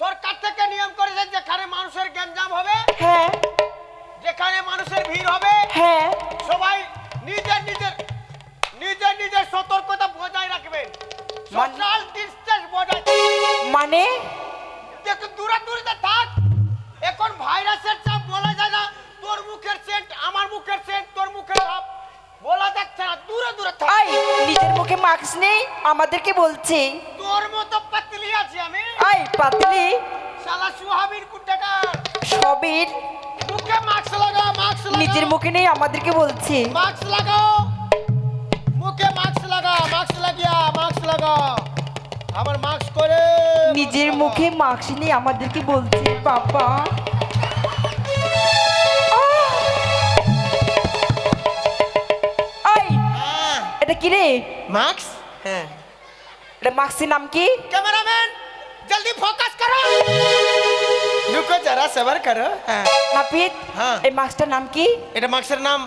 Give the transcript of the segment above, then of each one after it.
সরকার থেকে নিয়ম করেছে যেখানে মানুষের গ্যাঞ্জাম হবে হ্যাঁ। যেখানে মানুষের ভিড় হবে হ্যাঁ। সবাই নিজের নিজের নিজের নিজের সতর্কতা বজায় রাখবেন। সোশ্যাল ডিস্টেন্স বজায় মানে? দেখুন দূরে দূরে থাক এখন ভাইরাসের চাপ বলা যায় না। তোর মুখের সেন্ট আমার মুখের সেন্ট তোর মুখের ভাব বলা যাচ্ছে না দূরে দূরে থাক। নিজের মুখে মাস্ক নেই আমাদেরকে বলছে। তোর মতো আছি আমি। পাতলি। শালা সবির। মুখে মাস্ক লাগাও মাস্ক লাগাও। নিজের মুখে নেই আমাদেরকে বলছি। মাস্ক লাগাও। মুখে মাস্ক লাগাও মাস্ক লাগিয়া মাস্ক লাগাও। আমার মাস্ক করে নিজের মুখে মাস্ক নেই আমাদেরকে বাবা। হ্যাঁ। এটা কি রে? মাস্ক? হ্যাঁ। এটা মাস্কের নাম কি? ক্যামেরা जल्दी फोकस करो रुको जरा सबर करो হ্যাঁ নাপিত হ্যাঁ। এই মাস্কটার নাম কি এটা মাক্সের নাম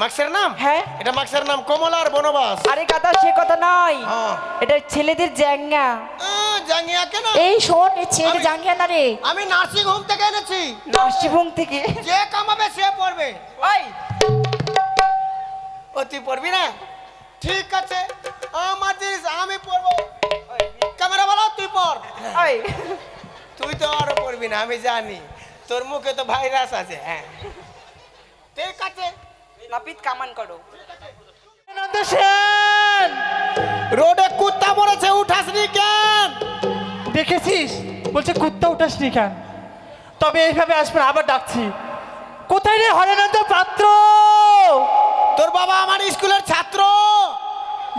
মাক্সের নাম হ্যাঁ। এটা মাক্সের নাম কমলার বনবাস আরে কথা সে কথা নয় হ্যাঁ। এটা ছেলেদের জ্যাঙ্গা আহ, জাঙ্গিয়া কেন এই শোন এই ছেলে আমি- জাঙ্গিয়া না রে আমি নার্সিং হোম থেকে এনেছি নার্সিংহোম থেকে যে কামাবে সে পড়বে ওই ও তুই পড়বি না ঠিক আছে আমার জিনিস আমি পড়বো তুই ওই তুই তো আরও পড়বি না আমি জানি। তোর মুখে তো ভাইরাস আছে হ্যাঁ। ঠিক আছে। নাপিত কামান করো। সেন! রোডে কুত্তা মরেছে উঠাসনি কেন? দেখেছিস? বলছে কুত্তা উঠাসনি কেন? তবে এইভাবে আসবে না, আবার ডাকছি। কোথায় রে হরেনন্দ পাত্র? তোর বাবা আমার স্কুলের ছাত্র।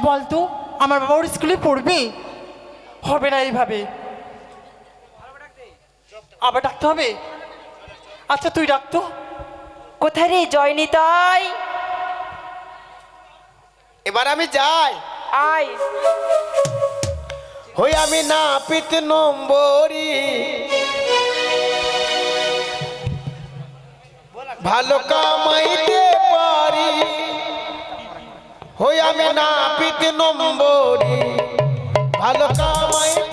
বলতো আমার বাবা ওর স্কুলে পড়বে? হবে না এইভাবে। আবার ডাকতে হবে? আচ্ছা তুই ডাকতো কোথায় রে জয়নি তাই? এবার আমি যাই। আয়। হই আমি না পিত নম্বরি। ভালো কামাইতে পারি। হই আমি না পিত নম্বরি। ভালো কামাইতে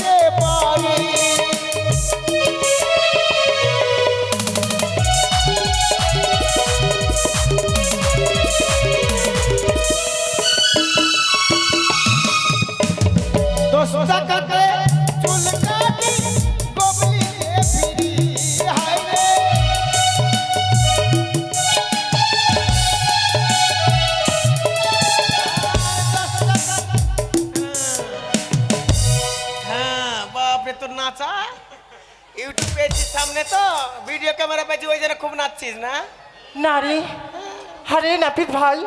জন্য না? না রে। আরে নাপিত ভাই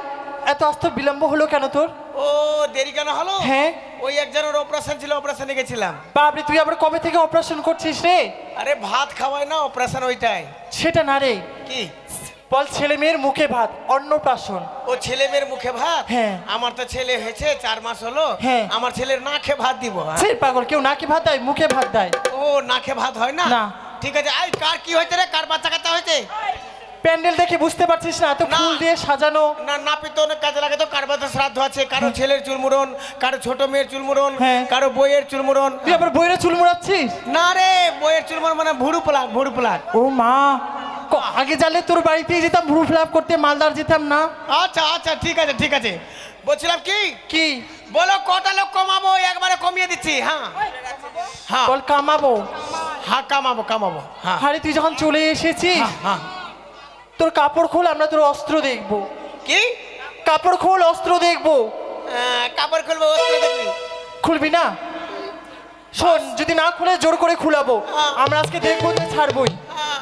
এত আস্ত বিলম্ব হলো কেন তোর? ও দেরি কেন হলো? হ্যাঁ। ওই একজনের অপারেশন ছিল অপারেশনে গেছিলাম। বাবরে তুই আবার কবে থেকে অপারেশন করছিস রে? আরে ভাত খাওয়ায় না অপারেশন ওইটাই। সেটা না রে। কি? বল ছেলে মেয়ের মুখে ভাত অন্নপ্রাশন। ও ছেলে মেয়ের মুখে ভাত? হ্যাঁ। আমার তো ছেলে হয়েছে চার মাস হলো। হ্যাঁ। আমার ছেলের না খেয়ে ভাত দিব হ্যাঁ? সেই পাগল কেউ নাকি ভাত দেয় মুখে ভাত দেয়। ও না খেয়ে ভাত হয় না? না। ঠিক আছে আই কার কি হয়েছে রে? কার বাচ্চা কাচ্চা হয়েছে? প্যান্ডেল দেখে বুঝতে পারছিস না এত। ফুল দিয়ে সাজানো। না না পিতো অনেক কাজে লাগে তো কার বাচ্চা শ্রাদ্ধ আছে কারও ছেলের চুলমুরন কারও ছোট মেয়ের চুলমুরন হ্যাঁ। কারও বইয়ের চুলমুরন তুই আবার বইয়ের চুল মুড়াচ্ছিস? না রে বইয়ের চুলমুরন মানে ভুরু প্লাক ভুরু প্লাক ও মা আগে জানলে তোর বাড়িতে যেতাম ভুরু ফ্লাপ করতে মালদার যেতাম না? আচ্ছা আচ্ছা ঠিক আছে ঠিক আছে। বলছিলাম কি? কি? বলো কটা লোক কমাবো? একবারে কমিয়ে দিচ্ছি হ্যাঁ। হ্যাঁ। বল কামাবো। হ্যাঁ কামাবো কামাবো হ্যাঁ। আরে তুই যখন চলে এসেছিস হ্যাঁ, হ্যাঁ। তোর কাপড় খোল আমরা তোর অস্ত্র দেখব। কি? কাপড় খোল অস্ত্র দেখব। আহ, কাপড় খুলবো অস্ত্র দেখবি। খুলবি না? শোন যদি না খুলে জোর করে খুলাবো। হ্যাঁ। আমরা আজকে দেখব তুই ছাড়বই। হ্যাঁ।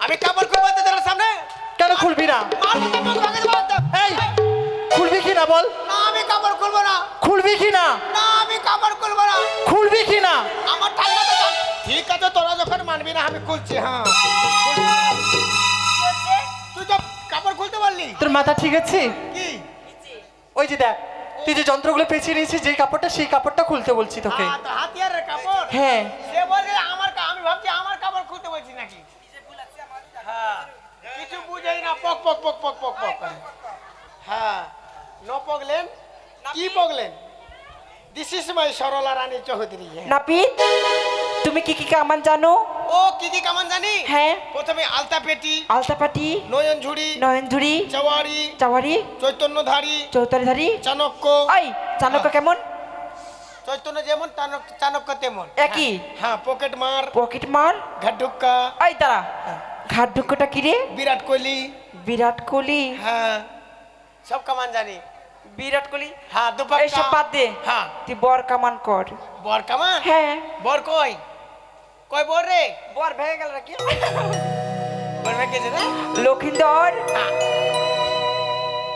আমি কাপড় খুলবো তোদের সামনে? কেন খুলবি না। এই খুলবি কি না বল? না আমি কাপড় খুলবো না। খুলবি কি না? না আমি কাপড় খুলবো না। খুলবি কি না? আমার ঠান্ডা তো ঠিক আছে তোরা যখন মানবি না আমি খুলছি হ্যাঁ। কাপড় খুলতে পারলি। তোর মাথা ঠিক আছে? কি? ওই যে দেখ তুই যে যন্ত্রগুলো পেঁচিয়ে নিয়েছিস যেই কাপড়টা সেই কাপড়টা খুলতে বলছি তোকে। হাতিয়ারের কাপড়? হ্যাঁ। সে বলছে আমার কা- আমি ভাবছি আমার কাপড় খুলতে বলছি নাকি? হ্যাঁ। কিছু বুঝেই না পক পক পক পক পক পক। করে। হ্যাঁ। নো পগলেন কি পগলেন this is my Sarala Rani Chowdhury নাপিত তুমি কি কি কামান জানো? ও কি কি কামান জানি? হ্যাঁ। প্রথমে আলতা পেটি আলতাপাটি নয়ন ঝুড়ি নয়নঝুরি চাওয়ারি চাওয়ারি চৈতন্যধারী চৌতারিধারি চাণক্য। ওই চাণক্য কেমন? চৈতন্য যেমন চাণক্য তেমন। একই। হ্যাঁ। পকেট মার পকেট মার। ঘাটুক্কা ওই দাঁড়া। ঘাট ঢুকোটা কি রে? বিরাট কোহলি। বিরাট কোহলি। হ্যাঁ। সব কামান জানি। বিরাট কোহলি? হ্যাঁ দুপাক্কা। এইসব বাদ দে। হ্যাঁ। তুই বর কামান কর। বর কামান? হ্যাঁ। বর কই? কই বর রে? বর ভেঙে গেল নাকি বর ভেঙে গেছে রে? লক্ষিন্দর। হ্যাঁ।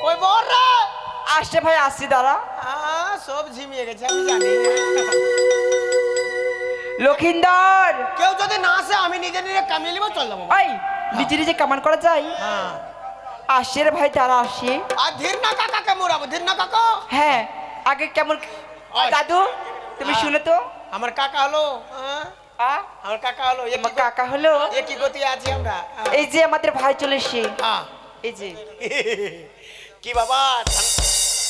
কই বর রে? আসছে ভাই আসছি দাঁড়া। হ্যাঁ সব ঝিমিয়ে গেছে আমি জানি লক্ষিন্দর। কেউ যদি না আসে আমি নিজে নিজে কামিয়ে নিব চল যাব। ওই নিজে নিজে কামান করা যায়? হ্যাঁ। আসছে রে ভাই তারা আসে। আর ধীর না কাকাকে মোরাবো ধীর না কাকা? হ্যাঁ আগে কেমন। দাদু তুমি। শুনে তো। আমার কাকা হলো হ্যাঁ? আ? আমার কাকা হলো আমার কাকা হলো? এ কি গতি আছি আমরা। এই যে আমাদের ভাই চলে এসে এই যে। কি বাবা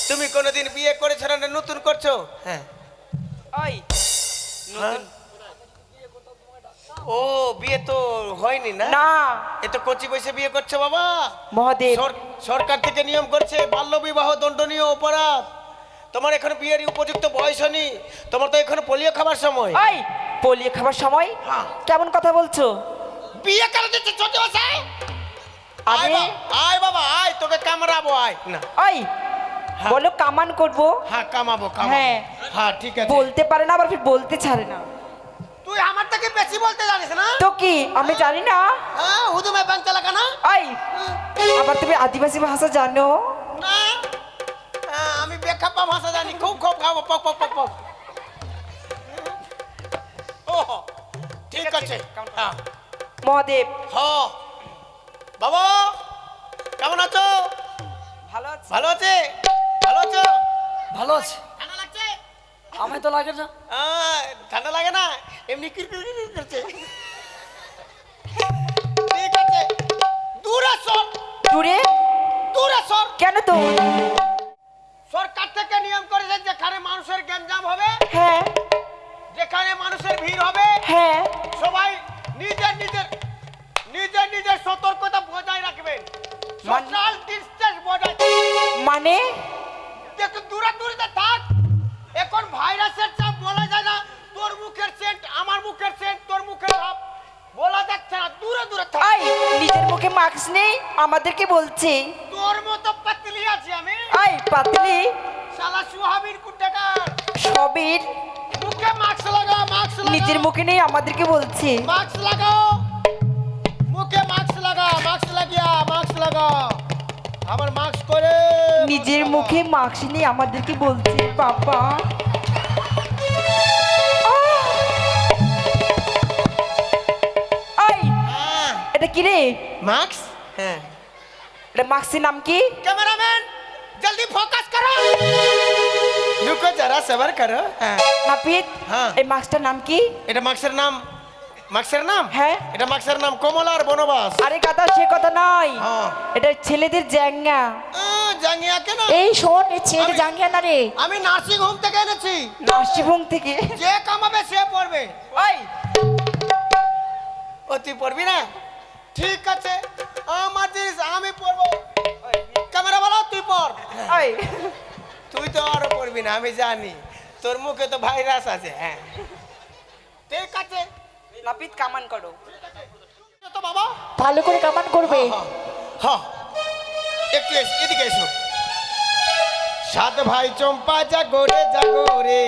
তুমি কোনোদিন বিয়ে করেছ না নতুন করছ? হ্যাঁ। ওই হ্যাঁ? ও বিয়ে তো হয়নি না? না। এ তো কচি বয়সে বিয়ে করছে বাবা। মহাদেব। সরকার থেকে নিয়ম করছে বাল্য বিবাহ দণ্ডনীয় অপরাধ। তোমার এখন বিয়ের উপযুক্ত বয়স হয়নি। তোমার তো এখন পোলিও খাবার সময়। ওই পোলিও খাবার সময়? হ্যাঁ। কেমন কথা বলছো? বিয়ে করে দিচ্ছে ছোট বসায় আয় আয় বাবা আয় তোকে কামড়াবো আয়। না। ওই বলো কামান করব? হ্যাঁ কামাবো কামাবো। হ্যাঁ। হ্যাঁ ঠিক আছে। বলতে পারে না আবার ফির বলতে ছাড়ে না। তুই আমার থেকে বেশি বলতে জানিস না? তো কি? আমি জানি না। হ্যাঁ হুদুমে ব্যাংক চালাকা না? ওই আবার তুমি আদিবাসী ভাষা জানো? না। হ্যাঁ, আমি বেখাপ্পা ভাষা জানি খুব খুব খাব পক পক পক পক। ও ঠিক আছে হ্যাঁ। মহাদেব। হ বাবা কেমন আছো? ভালো আছে। ভালো আছে? ভালো আছো? ভালো আছে। আমি তো লাগে না। ঠান্ডা লাগে না? এমনি কিরকির কিরকির করছে। ঠিক আছে। দূরে সর। দূরে? দূরে সর। কেন তো? সরকার থেকে নিয়ম করেছে যেখানে মানুষের গ্যাঞ্জাম হবে হ্যাঁ। যেখানে মানুষের ভিড় হবে হ্যাঁ। সবাই নিজের নিজের নিজের নিজের সতর্কতা বজায় রাখবেন। সোশ্যাল ডিস্টেন্স বজায় মানে? দূরে দূরে থাক। এখন ভাইরাসের চাপ বলা যায় না। তোর মুখের সেন্ট আমার মুখের সেন্ট তোর মুখের ভাব। বলা যাচ্ছে না দূরে দূরে থাক। আই নিজের মুখে মাস্ক নেই আমাদেরকে বলছি। তোর মতো পাতলি আছি আমি। আই পাতলি। শালা সুহাবির কুটেকার সবির মুখে মাস্ক লাগা মাস্ক লাগা নিজের মুখে নেই আমাদেরকে বলছি। মাস্ক লাগাও। মুখে মাস্ক লাগা মাস্ক লাগিয়া মাস্ক লাগা আমার মাস্ক করে নিজের মুখে মাস্ক নেই আমাদেরকে বলছে বাবা আই হ্যাঁ এটা কি রে মাস্ক হ্যাঁ এটা মাস্কের নাম কি कैमरामैन जल्दी फोकस करो रुको जरा सबर करो हाँ নাপিত হ্যাঁ। এই মাস্কটার নাম কি এটা মাক্সের নাম মাক্সের নাম? হ্যাঁ। এটা মাক্সের নাম কমলার বনবাস। আরে কথা সে কথা নয়। হ্যাঁ। এটা ছেলেদের জ্যাঙ্গা। জাঙ্গিয়া কেন? এই শোন এ ছেলে জাঙ্গিয়া না রে। আমি নার্সিং হোম থেকে এনেছি। নার্সিংহোম থেকে? যে কামাবে সে পড়বে। ওই। ও তুই পড়বি না? ঠিক আছে আমার জিনিস আমি পড়ব। ক্যামেরা বলো তুই পড়। ওই। তুই তো আরও পড়বি না আমি জানি। তোর মুখে তো ভাইরাস আছে হ্যাঁ। ঠিক আছে। নাপিত কামান করো। তো বাবা ভালো করে কামান করবে। হ্যাঁ, হ্যাঁ। একটু এস- এদিকে এসো। সাত ভাই চম্পা জাগরে জাগরে।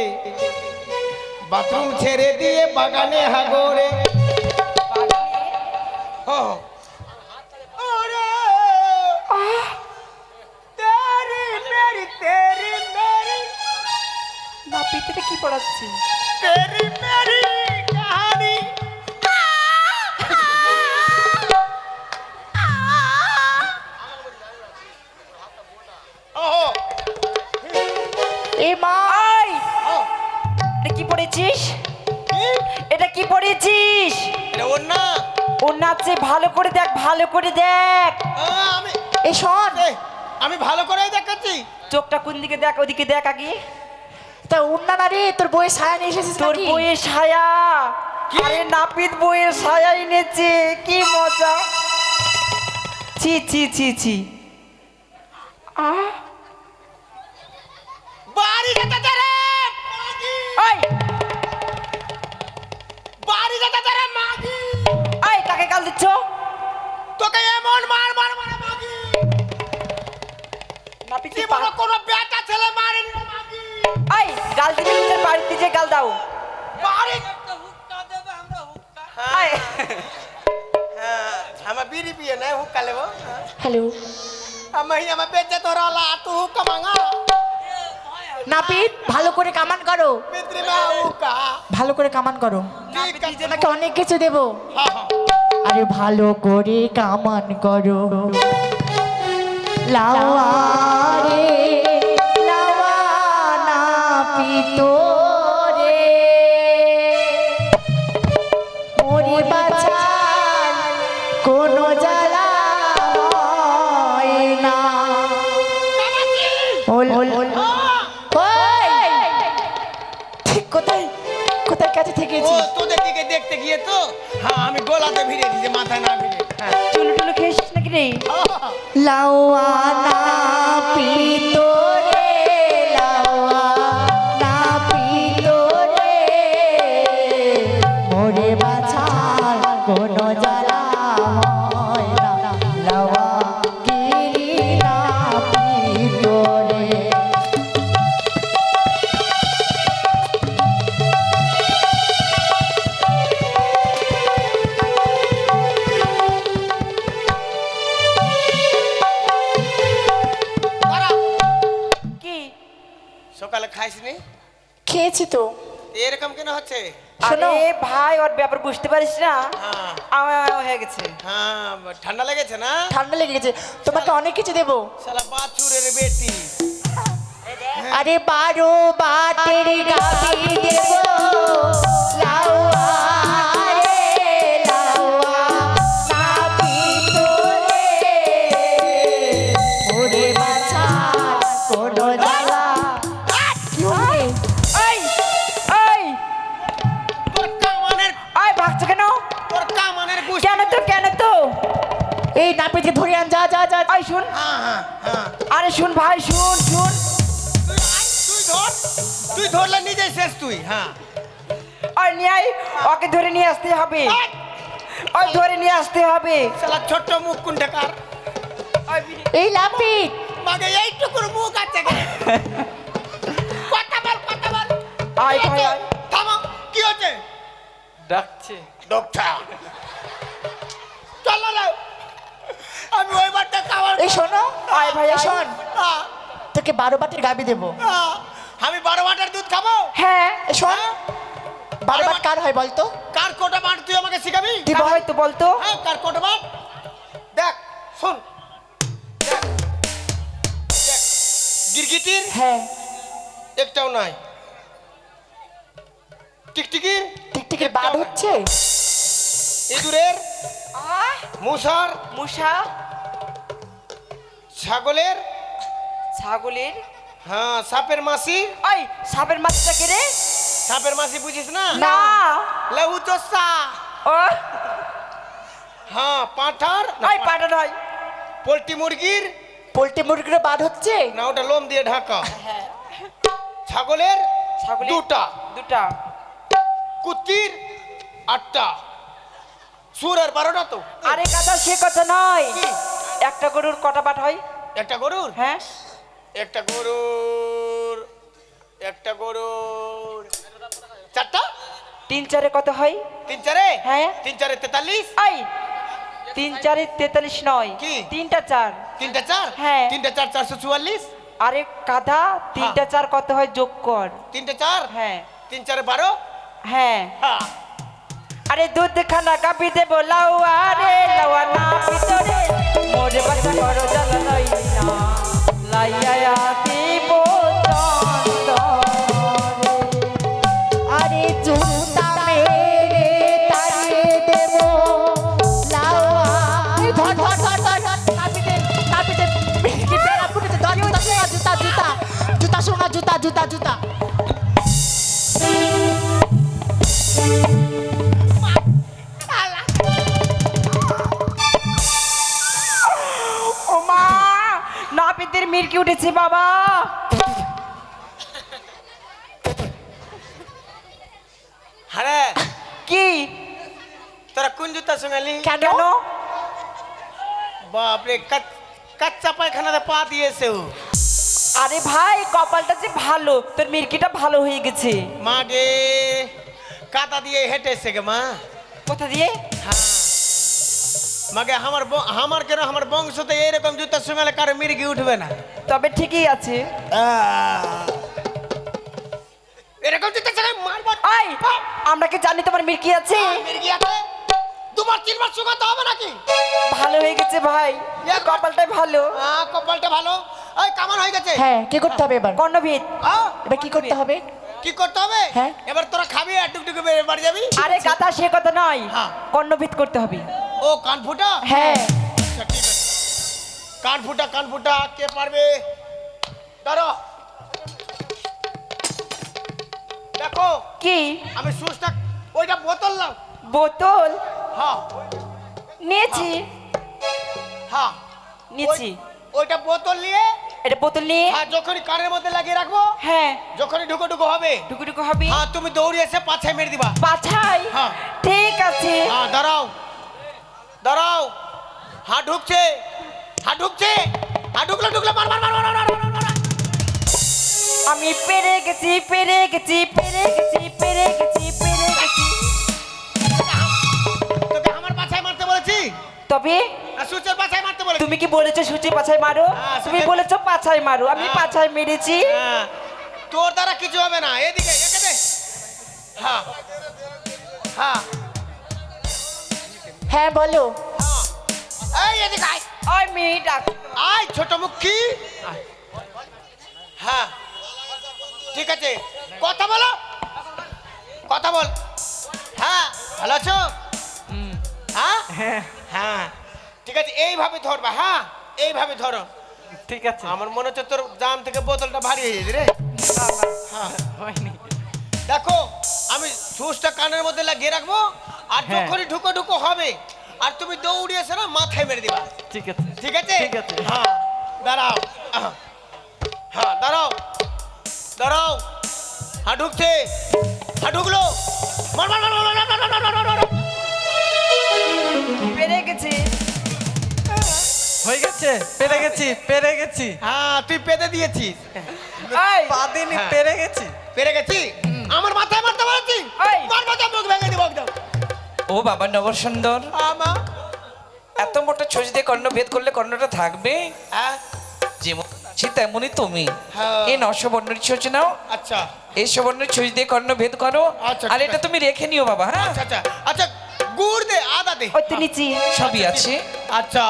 বাথরুম ছেড়ে দিয়ে বাগানে হাগরে। আগে তা উন্না না রে তোর বইয়ের ছায়া নিয়ে এসেছিস তোর? বইয়ের ছায়া? আরে নাপিত বইয়ের ছায়া এনেছে কি মজা। ছি ছি ছি ছি। বাড়ি যেতে দে রে ওই বাড়ি যেতে দে রে মাগি। ওই কাকে কাল দিচ্ছ? তোকে এমন মার মার মার মাগি। নাপিত কি বলো কোনো বেটা ছেলে মারেনি ওই গাল দিলে নিজের বাড়িতে যে গাল দাও। বাড়ি ওই হ্যাঁ আমার বিড়ি পিয়ে নাই হুক্কা লেবো। হ্যালো। আমি আমার বেঁচে তোরা লা তু হুক্কা মাঙ্গা নাপিত ভালো করে কামান করো। ভালো করে কামান করো। তোমাকে অনেক কিছু দেবো। হ্যাঁ হ্যাঁ। আরে ভালো করে কামান করো। লাওয়ারে লাওয়া দেখতে গিয়ে তো? হ্যাঁ আমি গোলাতে ভিড়ে দিয়েছি মাথায় না ভিড়ে। চুলো টুলো খেয়েছিস নাকি রে? আনা পিতরে সকালে খাইসনি খেয়েছি তো। এরকম কেন হচ্ছে? আরে ভাই ওর ব্যাপার বুঝতে পারিস না? হ্যাঁ। আমার হয়ে গেছে। হ্যাঁ ঠান্ডা লেগেছে না? ঠান্ডা লেগে গেছে। তোমাকে অনেক কিছু দেবো। শালা বাছুরের বেটি। আরে বারো বাতের গাবি দেব। এই নাপিতকে ধরে আন যা যা যা। ভাই শুন। হ্যাঁ হ্যাঁ হ্যাঁ আরে শুন ভাই শুন শুন। তুই আয়, তুই ধর তুই ধরলে নিজেই শেষ তুই হ্যাঁ। ওই নিয়ে আয়, ওকে ধরে নিয়ে আসতে হবে। ওই ধরে নিয়ে আসতে হবে। শালা ছোট্ট মুখ ওই বিড়ি- এই নাপিত। মাগে এইটুকুর মুখ আছে কথা বল কথা বল। আয় ভাই? থামো। কি হচ্ছে? ডাকছে। ডক্টর আমি ওই বারটা খাবার এই শোনো আয় ভাই, এই শোন। তোকে বারো বাতের গাবি দেবো। আমি বারো বাটার দুধ খাব? হ্যাঁ। শোন হ্যাঁ? বারো বাট কার হয় বলতো? কার কোটা বাট তুই আমাকে শিখাবি? দিব হয়তো বলতো? হ্যাঁ কার কোটা বাট? দেখ শোন। দেখ। দেখ গিরগিটির হ্যাঁ। একটাও নাই। টিকটিকির টিকটিকির বাদ হচ্ছে? ইঁদুরের মুসার মুসা ছাগলের? ছাগলের? হ্যাঁ সাপের মাসি? ওই সাপের মাছটা কে রে? সাপের মাসি বুঝিস না? না। লেবু চোষা। ও হ্যাঁ পাঁঠার? ওই পাটা নয়। পোলট্রি মুরগির? পোল্ট্রি মুরগির বাদ হচ্ছে? না ওটা লোম দিয়ে ঢাকা। হ্যাঁ। ছাগলের ছাগলের দুটা। দুটা। কুত্তির আটটা। সুরের বারোটা তো। আরে কথা সে কথা নয়? একটা গরুর কটা বাট হয়? একটা গরুর? হ্যাঁ। একটা গরুর একটা গরুর। চারটা? তিন চারে কত হয়? তিন চারে? হ্যাঁ। তিন চারে তেতাল্লিশ? এই তিন চারে তেতাল্লিশ নয়। কি? তিনটা চার। তিনটা চার? হ্যাঁ। তিনটা চার চারশো চুয়াল্লিশ? আরে কাদা তিনটা চার কত হয় যোগ কর। তিনটা চার? হ্যাঁ। তিন চারে বারো? হ্যাঁ। হ্যাঁ। আরে দুধ খানা কাপি দেব, লাউ আরে লাউয়া না ভিতরে। মোর বাচ্চা করো জ্বালা লই না, লাইয়া দিব আরে জুতা মেরে তারে দেব, লাউ ধর ধর ধর ধর কাপিতে কাপিতে কি বেরা ফুটেছে, ধর, জুতা সোনা জুতা জুতা জুতা সোনা জুতা জুতা জুতা। মিরকি উঠেছে বাবা। হ্যাঁ কি? তোরা কোন জুতা সঙ্গালি কেন? বাপরে কাচ- কাচ্চা পায়খানাতে পা দিয়েছে ও। আরে ভাই কপালটা যে ভালো তোর মিরকিটা ভালো হয়ে গেছে। মা গে কাদা দিয়ে হেঁটেছে গে মা। কোথা দিয়ে? মাগে আমার আমার কেন আমার বংশতে এরকম জুতা সঙ্গালে কারও মির্গি উঠবে না? তবে ঠিকই আছে। এরকম জুতা সঙ্গে মারবার আই আমরা কি জানি তোমার মিরকি আছে? মির্গি আছে। দুবার তিনবার শুকাতে হবে নাকি? ভালো হয়ে গেছে ভাই। কপালটাই ভালো। আহ, কপালটা ভালো। ওই কামান হয়ে গেছে। হ্যাঁ কি করতে হবে এবার? কর্ণভীত আহ, এবার কি করতে হবে? কি করতে হবে? হ্যাঁ। এবার তোরা খাবি আর টুকটুকে বাড়ি যাবি। আরে গাথা সে কথা নয়। হ্যাঁ। কর্ণভীত করতে হবে। ও কানফুটা হ্যাঁ। আচ্ছা ঠিক আছে। কান ফুটা কে পারবে? ধরো দেখো কি? আমি সুচটা ওইটা বোতল নাও। বোতল? হ্যাঁ। নিয়েছি। হ্যাঁ। নিয়েছি। ওইটা বোতল নিয়ে এটা বোতল নিয়ে হ্যাঁ যখনই কানের মধ্যে লাগিয়ে রাখব হ্যাঁ। যখনই ঢুকো ঢুকো হবে। টুকু টুকু হবে। হ্যাঁ তুমি দৌড়ে এসে পাছায় মেরে দিবা। পাছাই হ্যাঁ। ঠিক আছে। হ্যাঁ দাঁড়াও। দাঁড়াও। হ্যাঁ ঢুকছে। হ্যাঁ ঢুকছে। হ্যাঁ ঢুকলো ঢুকলো মার মার মার মার মার। আমি পেরে গেছি পেরে গেছি পেরে গেছি পেরে গেছি পেরে গেছি। তোকে আমার পাছায় মারতে বলেছি? তবে? সুচের পাছায় মারতে বলেছি। তুমি কি বলেছ সুচি পাছাই মারো? হ্যাঁ, তুমি বলেছ পাছাই মারো। আমি হ্যাঁ। পাছাই মেরেছি। হ্যাঁ। তোর দ্বারা কিছু হবে না। এদিকে একে দে। হ্যাঁ। হ্যাঁ। হ্যাঁ বলো। হ্যাঁ। এই এদিকে আয়। ওই মেয়ে ডাক আয় ছোট মুখী। হ্যাঁ। ঠিক আছে। কথা বলো। কথা বল। হ্যাঁ ভালো আছো? হ্যাঁ? হ্যাঁ। ঠিক আছে এইভাবে ধরবা হ্যাঁ? এইভাবে ধরো। ঠিক আছে। আমার মনে হচ্ছে তোর জাম থেকে বোতলটা ভারী হয়ে গেছে রে। হ্যাঁ। হয়নি। দেখো আমি সুচটা কানের মধ্যে লাগিয়ে রাখব আর যখনই ঢুকো ঢুকো হবে আর তুমি দৌড়িয়েছো না মাথায় মেরে দিবা ঠিক আছে ঠিক আছে ঠিক আছে হ্যাঁ দাঁড়াও হ্যাঁ দাঁড়াও দাঁড়াও হ্যাঁ ঢুকছে হ্যাঁ ঢুকলো মার মার মার মার পেরে গেছি হয়ে গেছে পেরে গেছি পেরে গেছি হ্যাঁ তুই পেতে দিয়েছিস এই পাদিনি পেরে গেছি পেরে গেছি আমার মাথায় মারতে পারছি মার মাথা মুখ ভেঙে দিব একদম ও বাবা নগর সুন্দর আমা। এত মোটা ছুঁচ দিয়ে কর্ণ ভেদ করলে কর্ণটা থাকবে? হ্যাঁ যেমন আছি তেমনই তুমি। হ্যাঁ। এই নশো বর্ণের ছুঁচ নাও। আচ্ছা। এই সুবর্ণের ছুঁচ দিয়ে কর্ণ ভেদ করো আচ্ছা, আর এটা তুমি রেখে নিও বাবা হ্যাঁ? আচ্ছা আচ্ছা। আচ্ছা গুড় দে আদা দে। ওই তো নিচি। সবই আছে। আচ্ছা।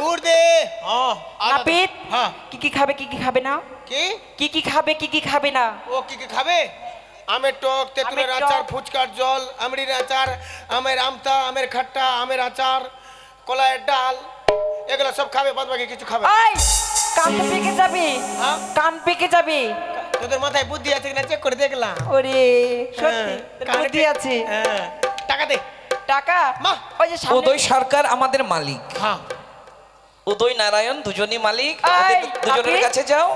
গুড় দে। হ্যাঁ। নাপিত হ্যাঁ। কি কি খাবে কি কি খাবে না? কি? কি কি খাবে কি কি খাবে না? ও কি কি খাবে? আমের টক তেঁতুলের আচার ফুচকার জল আমড়ির আচার আমের আমতা আমের খাট্টা আমের আচার কলাইয়ের ডাল এগুলো সব খাবে বাদ বাকি কিছু খাবে কান পেকে যাবে? কান পেকে যাবে তোদের মাথায় বুদ্ধি আছে কিনা চেক করে দেখলাম ওরে সত্যি হ্যাঁ, বুদ্ধি আছে হ্যাঁ টাকা দে টাকা মা। ওই যে উদয় সরকার আমাদের মালিক হ্যাঁ উদয় নারায়ণ দুজনই মালিক দুজনের কাছে যাও।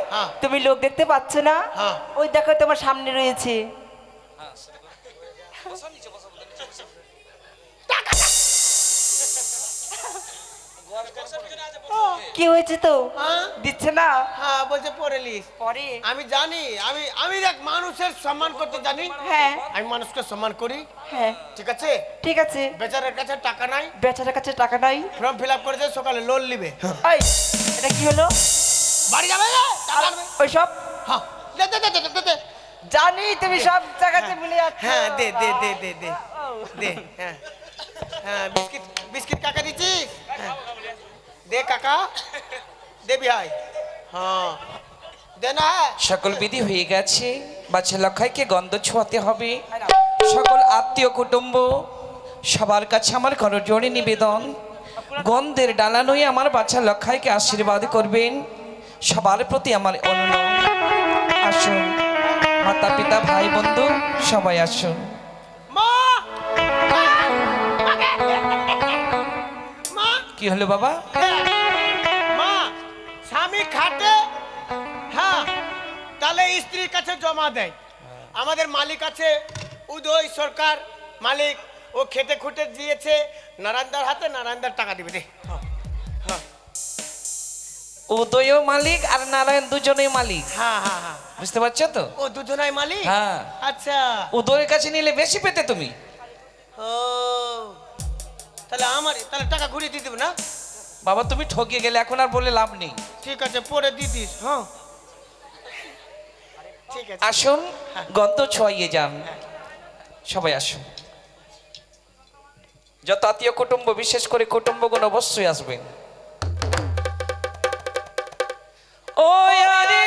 তুমি লোক দেখতে পাচ্ছ না? হ্যাঁ। ওই দেখো তোমার সামনে রয়েছে। কি হয়েছে তো? হ্যাঁ? দিচ্ছে না? হ্যাঁ বলছে পরে লিস। পরে আমি জানি আমি আমি দেখ মানুষের সম্মান করতে জানি। হ্যাঁ। আমি মানুষকে সম্মান করি। হ্যাঁ। ঠিক আছে? ঠিক আছে। বেচারের কাছে টাকা নাই। বেচারার কাছে টাকা নাই। ফর্ম ফিল আপ করেছে সকালে লোন নিবে। এই এটা কি হলো? বাড়ি যাবে আনবে। ওইসব হ্যাঁ। দে দে দে দে দে দে। জানি তুমি সব জায়গাতে ভুলে যাচ্ছ। হ্যাঁ দে দে দে দে দে। দে হ্যাঁ। হ্যাঁ বিস্কিট বিস্কিট কাকা দিচ্ছিস? হ্যাঁ। দে কাকা দে বিহাই হ্যাঁ দে না সকল বিধি হয়ে গেছে। বাচ্চা লক্ষাইকে গন্ধ ছোঁয়াতে হবে। সকল আত্মীয় কুটুম্ব সবার কাছে আমার করজোড়ে নিবেদন। গন্ধের ডালা নয়ে আমার বাচ্চা লক্ষাইকে আশীর্বাদ করবেন। সবার প্রতি আমার অনুরোধ। আসুন মাতা পিতা ভাই বন্ধু সবাই আসুন। কি হলো বাবা? মা স্বামী খাটে? হ্যাঁ তাহলে স্ত্রীর কাছে জমা দেয়। আমাদের মালিক আছে উদয় সরকার মালিক। ও খেটে খুঁটে দিয়েছে নারায়ণদার হাতে নারায়ণদার টাকা দিবে দে। উদয়ও মালিক আর নারায়ণ দুজনেই মালিক। হ্যাঁ হ্যাঁ হ্যাঁ। বুঝতে পারছ তো? ও দুজনাই মালিক? হ্যাঁ। আচ্ছা। উদয়ের কাছে নিলে বেশি পেতে তুমি। ও তাহলে আমার তাহলে টাকা ঘুরিয়ে দিয়ে দেবে না? বাবা তুমি ঠকে গেলে এখন আর বলে লাভ নেই। ঠিক আছে পরে দিয়ে দিস হ্যাঁ? ঠিক আছে। আসুন গন্ধ ছোঁয়াইয়ে যান। সবাই আসুন। যত আত্মীয় কুটুম্ব বিশেষ করে কুটুম্বগণ অবশ্যই আসবেন। ও আরে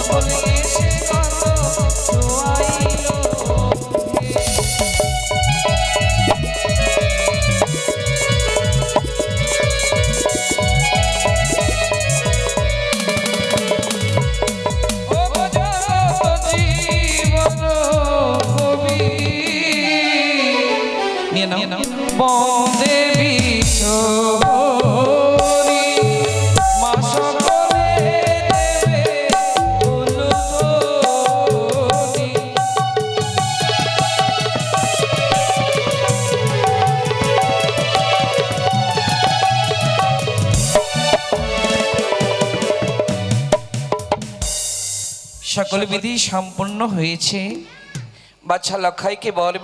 I believe. সকল বিধি সম্পূর্ণ হয়েছে। বাচ্চা লক্ষাইকে বর